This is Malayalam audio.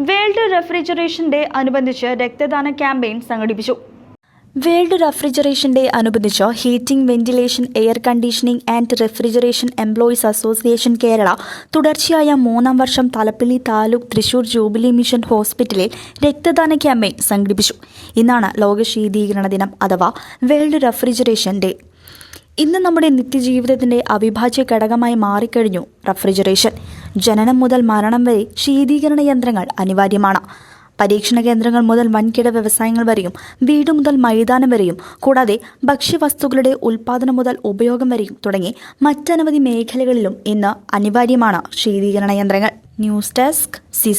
world refrigeration day അനുബന്ധിച്ച് രക്തദാന ക്യാമ്പയിൻ സംഘടിപ്പിച്ചു. വേൾഡ് റെഫ്രിജറേഷൻ ഡേ അനുബന്ധിച്ച് heating ventilation air conditioning and refrigeration employees association Kerala തുടർച്ചയായ മൂന്നാം വർഷം തലപ്പള്ളി താലൂക്ക് തൃശൂർ ജൂബിലി മിഷൻ ഹോസ്പിറ്റലിൽ രക്തദാന ക്യാമ്പയിൻ സംഘടിപ്പിച്ചു. ഇന്നാണ് ലോക ശീതീകരണ ദിനം അഥവാ വേൾഡ് റെഫ്രിജറേഷൻ ഡേ. ഇന്ന് നമ്മുടെ നിത്യജീവിതത്തിന്റെ അവിഭാജ്യ ഘടകമായി മാറിക്കഴിഞ്ഞു റഫ്രിജറേഷൻ. ജനനം മുതൽ മരണം വരെ ശീതീകരണ യന്ത്രങ്ങൾ അനിവാര്യമാണ്. പരീക്ഷണ കേന്ദ്രങ്ങൾ മുതൽ വൻകിട വ്യവസായങ്ങൾ വരെയും വീട് മുതൽ മൈതാനം വരെയും കൂടാതെ ഭക്ഷ്യവസ്തുക്കളുടെ ഉൽപ്പാദനം മുതൽ ഉപയോഗം വരെയും തുടങ്ങി മറ്റനവധി മേഖലകളിലും ഇന്ന് അനിവാര്യമാണ് ശീതീകരണ യന്ത്രങ്ങൾ. News desk C